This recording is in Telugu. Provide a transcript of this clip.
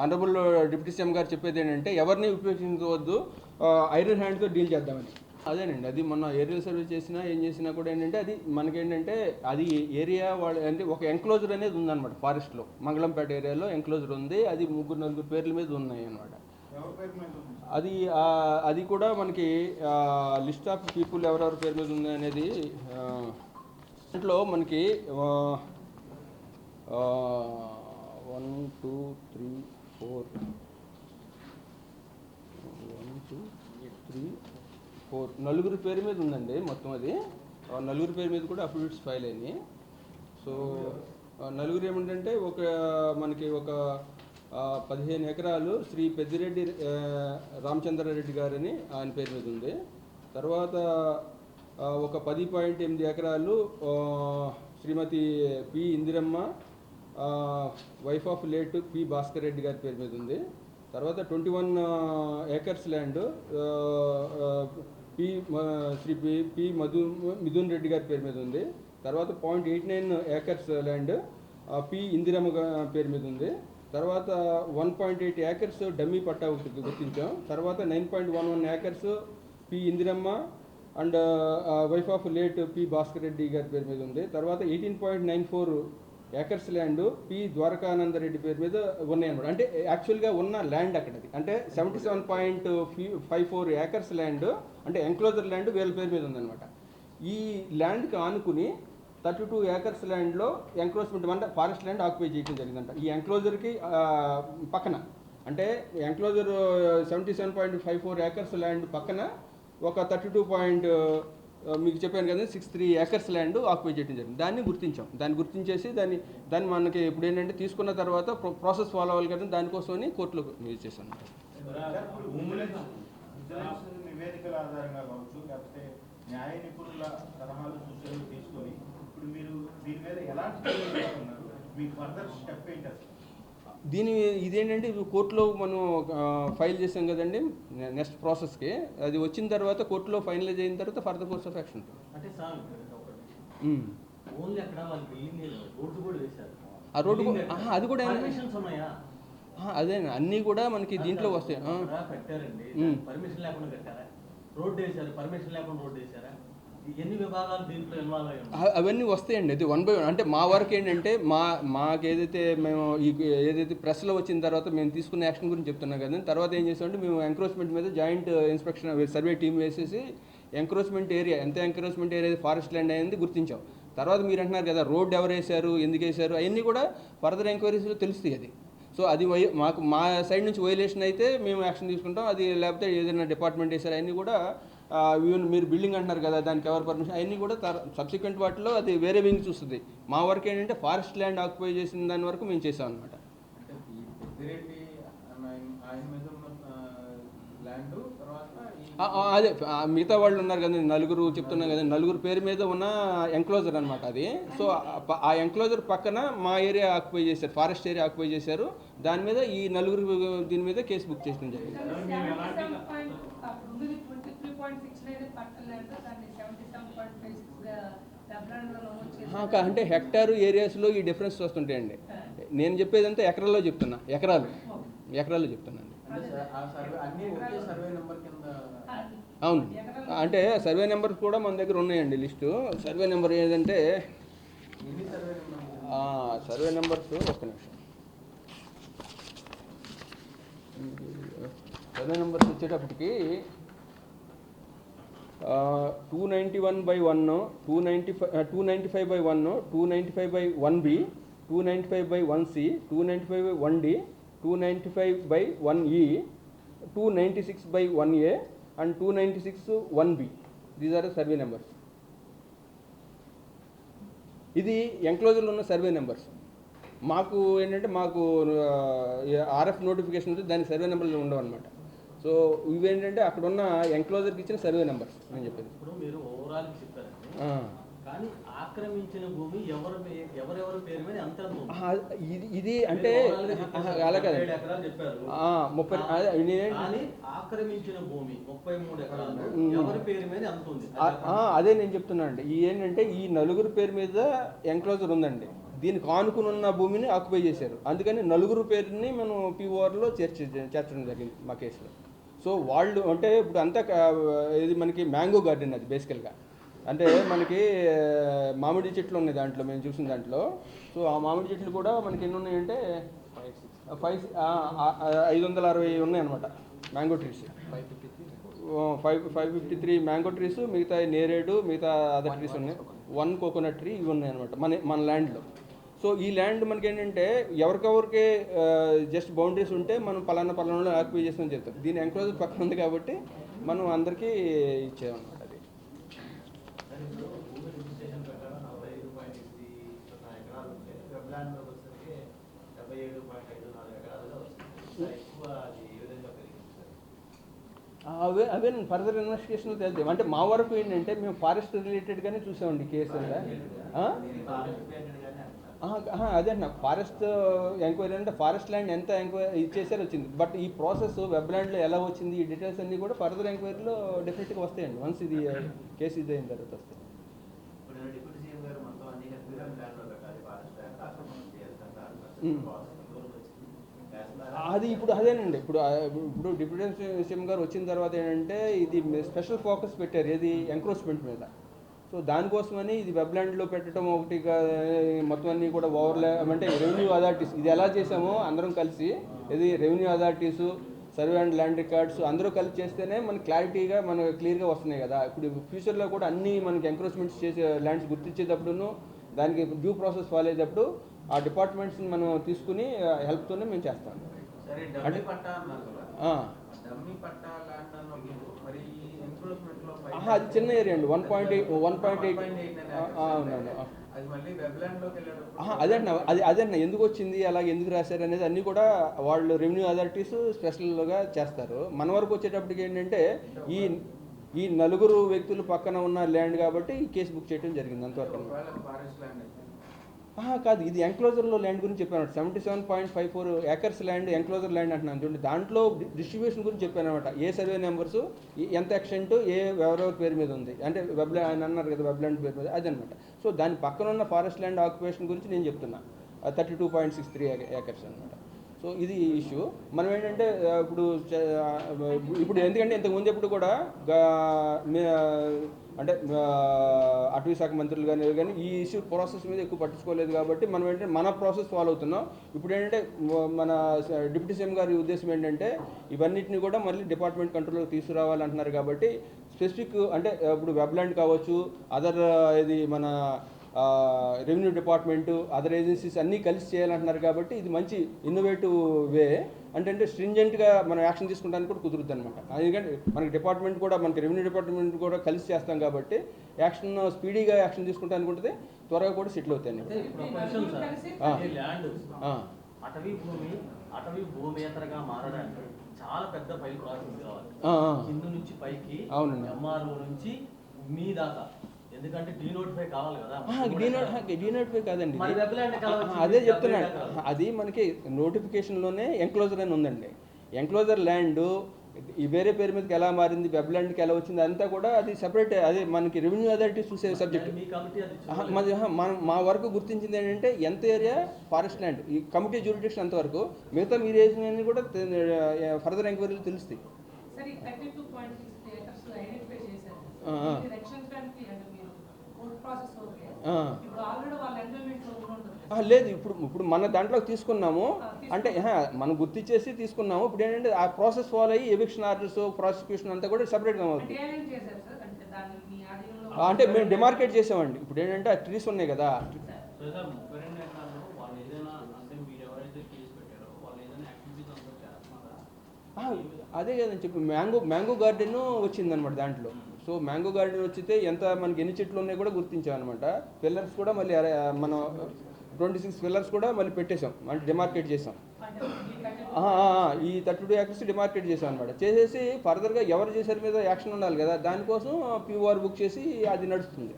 ఆనరబుల్ డిప్యూటీ సీఎం గారు చెప్పేది ఏంటంటే ఎవరిని ఉపయోగించవద్దు ఐరన్ హ్యాండ్తో డీల్ చేద్దామని. అదేనండి అది మొన్న ఏరియల్ సర్వీస్ చేసినా ఏం చేసినా కూడా ఏంటంటే అది మనకేంటంటే అది ఏరియా వాళ్ళ అంటే ఒక ఎంక్లోజర్ అనేది ఉందన్నమాట ఫారెస్ట్లో. మంగళంపేట ఏరియాలో ఎంక్లోజర్ ఉంది అది ముగ్గురు నలుగురు పేర్ల మీద ఉన్నాయి అన్నమాట. అది అది కూడా మనకి లిస్ట్ ఆఫ్ పీపుల్ ఎవరెవరి పేరు మీద ఉంది అనేది దాంట్లో మనకి one two three four. One two three four నలుగురు పేరు మీద ఉందండి మొత్తం అది. నలుగురు పేరు మీద కూడా అఫిడవిట్స్ ఫైల్ అయినాయి. సో నలుగురు ఏమిటంటే ఒక మనకి ఒక పదిహేను ఎకరాలు శ్రీ పెద్దిరెడ్డి రామచంద్రారెడ్డి గారని ఆయన పేరు మీద ఉంది. తర్వాత ఒక పది పాయింట్ ఎనిమిది ఎకరాలు Shrimati P Indiramma wife of late P Bhaskar Reddy గారి పేరు మీద ఉంది. తర్వాత twenty one acres land P Shri P P Madhu Mithun Reddy గారి పేరు మీద ఉంది. తర్వాత point eight nine acres land P Indiramma పేరు మీద ఉంది. తర్వాత one point eight acres dummy patta ఒకటి గుర్తించాం. తర్వాత nine point one one acres P Indiramma and wife of late P Bhaskar Reddy గారి పేరు మీద ఉంది. తర్వాత eighteen point nine four acres land P Dwarakananda Reddy పేరు మీద ఉన్నాయన్నమాట. అంటే యాక్చువల్గా ఉన్న ల్యాండ్ అక్కడది. అంటే seventy seven point five four acres land అంటే ఎంక్లోజర్ ల్యాండ్ వీళ్ళ పేరు మీద ఉందన్నమాట. ఈ ల్యాండ్కి ఆనుకుని థర్టీ టూ ఏకర్స్ ల్యాండ్లో ఎంక్రోచ్మెంట్ అంటే ఫారెస్ట్ ల్యాండ్ ఆక్యుపై చేయడం జరిగిందంట. ఈ ఎంక్లోజర్కి పక్కన అంటే enclosure seventy seven point five four acres land పక్కన ఒక థర్టీ టూ పాయింట్ మీకు చెప్పాను కదా six three acres land occupy చేయడం జరిగింది. దాన్ని గుర్తించాం. దాన్ని గుర్తించేసి దాన్ని దాన్ని మనకి ఇప్పుడు ఏంటంటే తీసుకున్న తర్వాత ప్రాసెస్ ఫాలో అవ్వాలి కదా దానికోసమని కోర్టులో యూజ్ చేశాను. నివేదికల ఆధారంగా కావచ్చు లేకపోతే న్యాయ నిపుణుల సలహాలు సూచనలు తీసుకొని ఇప్పుడు మీరు దీని మీద ఎలాంటి మీ ఫర్దర్ స్టెప్ ఏంటి అసలు? దీని ఇదేంటంటే కోర్టులో మనం ఫైల్ చేసాం కదండి నెక్స్ట్ ప్రాసెస్కి. అది వచ్చిన తర్వాత కోర్టులో ఫైనలైజ్ అయిన తర్వాత ఫర్దర్ కోర్స్ ఆఫ్ యాక్షన్. అంటే సార్. ఓన్లీ అక్కడ రోడ్డు కూడా వేశారు. ఆ రోడ్డు అది కూడా ఉన్నాయా? అదే అన్నీ కూడా మనకి దీంట్లో వస్తాయి. పర్మిషన్ లేకుండా కట్టారా? రోడ్డు వేశారు పర్మిషన్ లేకుండా రోడ్డు వేశారా? అవన్నీ వస్తాయండి. అది వన్ బై వన్ అంటే మా వర్క్ ఏంటంటే మా మాకు ఏదైతే మేము ఈ ఏదైతే ప్రెస్లో వచ్చిన తర్వాత మేము తీసుకున్న యాక్షన్ గురించి చెప్తున్నాం కదా తర్వాత ఏం చేసామంటే మేము ఎంక్రోచ్మెంట్ మీద జాయింట్ ఇన్స్పెక్షన్ సర్వే టీం వేసేసి ఎంక్రోచ్మెంట్ ఏరియా ఎంత ఎంక్రోచ్మెంట్ ఏరియా ఫారెస్ట్ ల్యాండ్ అనేది గుర్తించాం. తర్వాత మీరు అంటున్నారు కదా రోడ్ ఎవరు వేశారు ఎందుకు వేశారు అవన్నీ కూడా ఫర్దర్ ఎంక్వైరీస్లో తెలుస్తాయి అది. సో అది వై మాకు మా సైడ్ నుంచి వైలేషన్ అయితే మేము యాక్షన్ తీసుకుంటాం. అది లేకపోతే ఏదైనా డిపార్ట్మెంట్ వేసారు అవన్నీ కూడా ఈవెన్ మీరు బిల్డింగ్ అంటున్నారు కదా దానికి ఎవరు పర్మిషన్ అవన్నీ కూడా సబ్సిక్వెంట్ వాటిలో అది వేరే వింగ్ చూస్తుంది. మా వర్క్ ఏంటంటే ఫారెస్ట్ ల్యాండ్ ఆక్యుపై చేసిన దాని వరకు మేము చేసాం అనమాట అదే మిగతా వాళ్ళు ఉన్నారు కదా నలుగురు చెప్తున్నాం కదా నలుగురు పేరు మీద ఉన్న ఎంక్లోజర్ అనమాట అది. సో ఆ ఎంక్లోజర్ పక్కన మా ఏరియా ఆక్యుపై చేశారు ఫారెస్ట్ ఏరియా ఆక్యుపై చేశారు. దాని మీద ఈ నలుగురు దీని మీద కేసు బుక్ చేయడం జరిగింది ఆ, కా- అంటే హెక్టారు ఏరియాస్లో ఈ డిఫరెన్స్ వస్తుంటాయండి. నేను చెప్పేదంతా ఎకరాల్లో చెప్తున్నా ఎకరాలు. ఎకరాల్లో చెప్తున్నాను. అంటే స- ఆ సర్వే అన్ని ఒకే సర్వే నెంబర్ కింద అవును. అంటే సర్వే నెంబర్ కూడా మన దగ్గర ఉన్నాయండి లిస్టు. సర్వే నెంబర్ ఏదంటే సర్వే నెంబర్ ఆ, సర్వే నెంబర్స్ ఒక్క నిమిషం. సర్వే నెంబర్స్ వచ్చేటప్పటికి two ninety one by one two ninety five two ninety five by one two ninety five by one B two ninety five by one C two ninety five by one D two ninety five by one E two ninety six by one A and two ninety six one B these are survey numbers ఇది ఎంక్లోజర్లో ఉన్న సర్వే నెంబర్స్ మాకు ఏంటంటే మాకు ఆర్ఎఫ్ నోటిఫికేషన్ దాని సర్వే నెంబర్లు ఉండవు అనమాట సో ఇవేంటంటే అక్కడ ఉన్న ఎంక్లోజర్కి ఇచ్చిన సర్వే నెంబర్స్ నేను చెప్పేది. ఇప్పుడు మీరు ఓవరాల్. కానీ ఆక్రమించిన భూమి ఎవరి ఎవరెవరి పేరు మీద ఎంత ఇది ఇది అంటే అలా కాదు ముప్పై ఆక్రమించిన భూమి ముప్పై మూడు ఎకరాలు. ఎవరి పేరు మీద ఎంత ఉంది? అదే నేను చెప్తున్నాను అండి. ఈ ఏంటంటే ఈ నలుగురు పేరు మీద ఎంక్లోజర్ ఉందండి. దీనికి ఆనుకుని ఉన్న భూమిని ఆక్యుపై చేశారు. అందుకని నలుగురు పేరుని మనం పీఓఆర్లో చేర్చి చేర్చడం జరిగింది మా కేసులో సో వాళ్ళు అంటే ఇప్పుడు అంతా ఇది మనకి మ్యాంగో గార్డెన్ అది బేసికల్గా. అంటే మనకి మామిడి చెట్లు ఉన్నాయి దాంట్లో మేము చూసిన దాంట్లో. సో ఆ మామిడి చెట్లు కూడా మనకి ఎన్ని ఉన్నాయంటే ఫైవ్ ఐదు వందల అరవై ఉన్నాయి అనమాట mango trees. Five five fifty three mango trees మిగతా నేరేడు మిగతా అదర్ ట్రీస్ ఉన్నాయి. వన్ కోకోనట్ ట్రీ ఇవి ఉన్నాయి అనమాట మన మన ల్యాండ్లో. సో ఈ ల్యాండ్ మనకి ఏంటంటే ఎవరికెవరికి జస్ట్ బౌండరీస్ ఉంటే మనం పలానా పలానాలో ఆక్యుపై చేస్తామని చెప్తాం దీని ఎంక్లోజ్ పక్కన ఉంది కాబట్టి మనం అందరికీ ఇచ్చామన్నమాట అది. అవే అవే ఫర్దర్ ఇన్వెస్టిగేషన్లో తెలుద్దాం అంటే మా వరకు ఏంటంటే మేము ఫారెస్ట్ రిలేటెడ్గానే చూసామండి కేసు అదే అంటున్నా ఫారెస్ట్ ఎంక్వైరీ అంటే ఫారెస్ట్ ల్యాండ్ ఎంత ఎంక్వైరీ ఇచ్చేసారు వచ్చింది. బట్ ఈ ప్రాసెస్ వెబ్ ల్యాండ్లో ఎలా వచ్చింది ఈ డీటెయిల్స్ అన్నీ కూడా ఫర్దర్ ఎంక్వైరీలో డెఫినెట్గా వస్తాయండి. వన్స్ ఇది కేసు ఇది అయిన తర్వాత వస్తాయి? అది ఇప్పుడు అదేనండి. ఇప్పుడు ఇప్పుడు డిప్యూటీ సీఎం గారు వచ్చిన తర్వాత ఏంటంటే ఇది స్పెషల్ ఫోకస్ పెట్టారు. ఏది? ఎంక్రోచ్మెంట్ మీద. సో దానికోసమని ఇది వెబ్ ల్యాండ్లో పెట్టడం ఒకటి మొత్తం అన్ని కూడా ఓవర్లే అంటే రెవెన్యూ అథారిటీస్ ఇది ఎలా చేసామో అందరం కలిసి ఇది revenue authorities survey and land records అందరూ కలిసి చేస్తేనే మనకి క్లారిటీగా మనకు క్లియర్గా వస్తున్నాయి కదా. ఇప్పుడు ఫ్యూచర్లో కూడా అన్ని మనకి ఎంక్రోచ్మెంట్స్ చేసే ల్యాండ్స్ గుర్తించేటప్పుడును దానికి డ్యూ ప్రాసెస్ ఫాలో అయ్యేటప్పుడు ఆ డిపార్ట్మెంట్స్ని మనం తీసుకుని హెల్ప్తోనే మేము చేస్తాం. సరే ఆహా, చిన్న ఏరియా అండి. One point eight one point eight 1.8 అనే అవునండి అదే. అన్న అది అదే అన్న ఎందుకు వచ్చింది అలాగే ఎందుకు రాశారు అనేది అన్నీ కూడా వాళ్ళు రెవెన్యూ అథారిటీస్ స్పెషల్గా చేస్తారు. మన వరకు వచ్చేటప్పటికి ఏంటంటే ఈ ఈ నలుగురు వ్యక్తులు పక్కన ఉన్న ల్యాండ్ కాబట్టి ఈ కేసు బుక్ చేయడం జరిగింది అంతవరకు. కాదు ఇది ఎంక్లోజర్లో ల్యాండ్ గురించి చెప్పాను seventy seven point five four acres land enclosure land అంటున్నాను. చూడండి దాంట్లో డిస్ట్రిబ్యూషన్ గురించి చెప్పాను అనమాట ఏ సర్వే నెంబర్స్ ఎంత ఎక్స్టెంట్ ఏ ఎవరెవరి పేరు మీద ఉంది? అంటే వెబ్ ఆయన అన్నారు కదా వెబ్ ల్యాండ్ పేరు మీద అదనమాట సో దాని పక్కన ఉన్న ఫారెస్ట్ ల్యాండ్ ఆక్యుపేషన్ గురించి నేను చెప్తున్నా. Thirty two point six three acres అనమాట సో ఇది ఇష్యూ. మనం ఏంటంటే ఇప్పుడు ఇప్పుడు ఎందుకంటే ఇంతకు ముందు ఎప్పుడు కూడా అంటే అటవీ శాఖ మంత్రులు కానీ కానీ ఈ ఇష్యూ ప్రాసెస్ మీద ఎక్కువ పట్టించుకోలేదు కాబట్టి మనం ఏంటంటే మన ప్రాసెస్ ఫాలో అవుతున్నాం. ఇప్పుడు ఏంటంటే మన డిప్యూటీ సీఎం గారి ఉద్దేశం ఏంటంటే ఇవన్నిటిని కూడా మళ్ళీ డిపార్ట్మెంట్ కంట్రోల్లోకి తీసుకురావాలంటున్నారు కాబట్టి స్పెసిఫిక్ అంటే ఇప్పుడు వెబ్లాండ్ కావచ్చు అదర్ ఇది మన రెవెన్యూ డిపార్ట్మెంట్ అదర్ ఏజెన్సీస్ అన్నీ కలిసి చేయాలంటున్నారు కాబట్టి ఇది మంచి ఇన్నోవేటివ్ వే. అంటే స్ట్రింజెంట్గా మనం యాక్షన్ తీసుకుంటానికి కూడా కుదురుద్ది అనమాట ఎందుకంటే మనకి డిపార్ట్మెంట్ కూడా మనకి రెవెన్యూ డిపార్ట్మెంట్ కూడా కలిసి చేస్తాం కాబట్టి యాక్షన్ స్పీడీగా యాక్షన్ తీసుకుంటానికి ఉంటుంది త్వరగా కూడా సెటిల్ అవుతాయి అంటే. అటవీ భూమి అటవీ భూమేతరగా మారడానికి చాలా పెద్ద ఫైల్ ప్రాసెస్ కావాలి. కింద నుంచి పైకి అవునండి. ఎంఆర్ఓ నుంచి మీ దాకా. డీనోటిఫై కాదండి? అదే చెప్తున్నాను? అది మనకి నోటిఫికేషన్లోనే ఎంక్లోజర్ అని ఉందండి. ఎంక్లోజర్ ల్యాండ్ ఈ వేరే పేరు మీదకి ఎలా మారింది వెబ్ ల్యాండ్కి ఎలా వచ్చింది అంతా కూడా అది సెపరేట్ అదే మనకి రెవెన్యూ అథారిటీస్ చూసే సబ్జెక్ట్ మీ. మాది మనం వరకు గుర్తించింది ఏంటంటే ఎంత ఏరియా ఫారెస్ట్ ల్యాండ్ ఈ కమిటీ జ్యూరిడిక్షన్ అంతవరకు. మిగతా మీరు వేసిన కూడా ఫర్దర్ ఎంక్వైరీలు తెలుస్తాయి. లేదు ఇప్పుడు ఇప్పుడు మన దాంట్లోకి తీసుకున్నాము. అంటే మనం గుర్తించేసి తీసుకున్నాము. ఇప్పుడు ఏంటంటే ఆ ప్రాసెస్ ఫాలో అయ్యి ఎవిక్షన్ ఆర్డర్స్ ప్రాసిక్యూషన్ అంతా కూడా సెపరేట్గా అంటే అవుతుంది అంటే మేము డిమార్కెట్ చేసామండి. ఇప్పుడు ఏంటంటే ఆ ట్రీస్ ఉన్నాయి కదా. సో సార్ ముప్పై రెండు ఎకరాల్లో వాళ్ళు ఏదైనా అంటే మీరు ఎవరైతే కేసు పెట్టారో వాళ్ళు ఏదైనా యాక్టివిటీస్ అంతా చేస్తున్నారా? ఆ, అదే కదని చెప్పి. మ్యాంగో మ్యాంగో గార్డెన్ వచ్చిందనమాట దాంట్లో. సో మ్యాంగో గార్డెన్ వచ్చితే ఎంత మనకి ఎన్ని చెట్లు ఉన్నాయి కూడా గుర్తించాం అనమాట పిల్లర్స్ కూడా మళ్ళీ అరే- మనం ట్వంటీ సిక్స్ పిల్లర్స్ కూడా మళ్ళీ పెట్టేశాం. అంటే డిమార్కెట్ చేసాం ఈ థర్టీ టూ యాక్టర్స్ డిమార్కెట్ చేసాం అనమాట చేసేసి ఫర్దర్గా ఎవరు చేశారు మీద యాక్షన్ ఉండాలి కదా దానికోసం పీఓఆర్ బుక్ చేసి అది నడుస్తుంది.